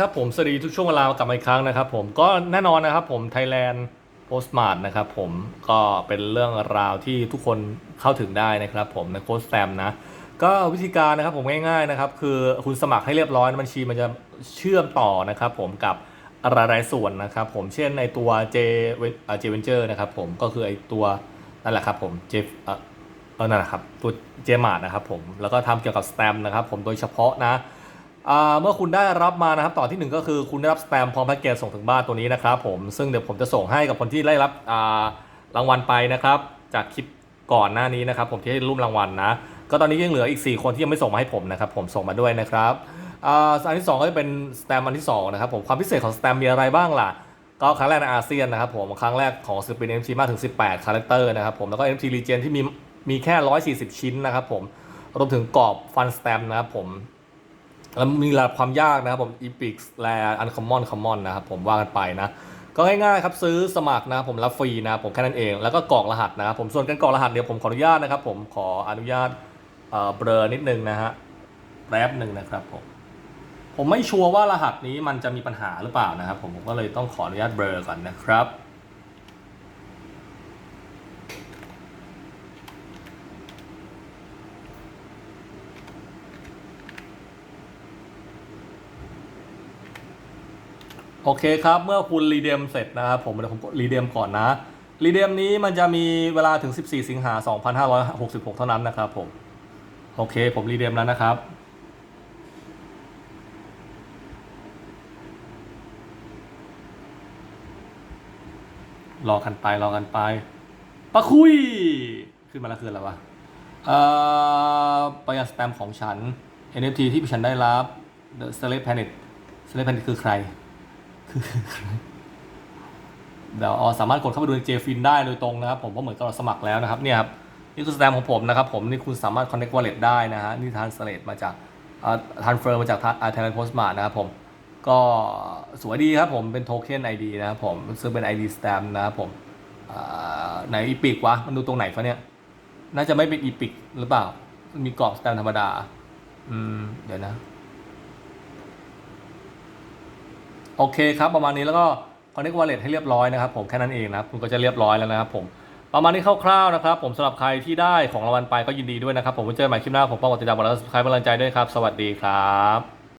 ครับผมสวัสดีทุกช่วงเวลากลับมาอีกครั้งนะครับผมก็แน่นอนนะครับผม Thailand Postmart นะครับผมก็เป็นเรื่องราวที่ทุกคนเข้าถึงได้นะครับผมในโค้ดแซมนะ ก็วิธีการนะครับผมง่ายๆนะครับคือคุณสมัครให้เรียบร้อยบัญชีมันจะเชื่อมต่อนะครับผมกับรายรายส่วนนะครับผมเช่นในตัว J เอ่อ J Venture นะครับผมก็คือไอตัวนั่นแหละครับผมเอ่อเออนั่นแหละครับตัว J Mart นะครับผมแล้วก็ทำเกี่ยวกับสแตมป์นะครับผมโดยเฉพาะนะ เมื่อคุณได้รับมานะครับต่อที่หนึ่งก็คือคุณได้รับสแตมป์พร้อมแพ็กเกจส่งถึงบ้านตัวนี้นะครับผมซึ่งเดี๋ยวผมจะส่งให้กับคนที่ได้รับรางวัลไปนะครับ จากคลิปก่อนหน้านี้นะครับ ผมที่ให้รุ่มรางวัลนะ ก็ตอนนี้ยังเหลืออีก 4 คนที่ยังไม่ส่งมาให้ผมนะครับ ผมส่งมาด้วยนะครับอันที่ 2 ก็จะเป็นสแตมป์อันที่2นะครับผมความพิเศษของสแตมป์มีอะไรบ้างล่ะก็ครั้งแรกในอาเซียนนะครับผมครั้งแรกของศิลปิน NFT มากถึง 18 คาแรคเตอร์นะครับผมแล้วก็ NFT Regen ที่มีมีแค่ 140 ชิ้นนะครับผมรวมถึงกรอบฟันสแตมป์นะครับผม แล้วมีระดับความยากนะครับผม Epic แล Uncommon Common นนะครับผมว่ากันไปนะก็ง่ายๆครับซื้อสมัครนะผมรับฟรีนะผมแค่นั้นเอง แล้วก็กรอกรหัสนะครับผมส่วนการกรอกรหัสเดี๋ยวผมขออนุญาตนะครับผมขออนุญาตเเบลอนิดนึงนะฮะแป๊บหนึ่งนะครับผมผมไม่ชัวร์ว่ารหัสนี้มันจะมีปัญหาหรือเปล่านะครับผมผมก็เลยต้องขออนุญาตเบลอก่อนนะครับ โอเคครับ เมื่อคุณรีเดมเสร็จนะครับผมเดี๋ยวผมกดรีเดมก่อนนะรีเดมนี้มันจะมีเวลาถึง 14 สิงหา 2566 เท่านั้นนะครับผมโอเค ผมรีเดมแล้วนะครับ รอกันไปรอกันไปปะคุย ขึ้นมาแล้วคืออะไรวะเอ่อประหยัดสแตมของฉัน NFT ที่ฉันได้รับ The Slave Planet Slave Planet คือใคร เดี๋ยวเอาสามารถกดเข้าไปดูในเจฟินได้โดยตรงนะครับ ผมเพราะเหมือนกับเราสมัครแล้วนะครับเนี่ยครับนี่คือสแตมของผมนะครับ ผมนี่คุณสามารถ connect wallet ได้นะฮะนี่ทานสเลตมาจากเอ่อ transfer มาจากไทยแลนด์โพสต์มานะครับผมก็สวยดีครับผมเป็นโทเค็น ID นะครับผมซึ่งเป็น ID stamp นะครับผมอ่าไหนอีพิกวะมันดูตรงไหนฟะเนี่ย น่าจะไม่เป็นอีพิกหรือเปล่า มีกรอบสแตมธรรมดา อืม เดี๋ยวนะ โอเคครับประมาณนี้แล้วก็ connect wallet ให้เรียบร้อยนะครับ ผมแค่นั้นเองนะครับคุณก็จะเรียบร้อยแล้วนะครับ ผมประมาณนี้คร่าวๆนะครับ ผมสำหรับใครที่ได้ของรางวัลไปก็ยินดีด้วยนะครับ ผมไว้เจอกันใหม่คลิปหน้าผมป้องกติดตามกดไลค์กดซับสไครป์กำลังใจด้วยครับ สวัสดีครับ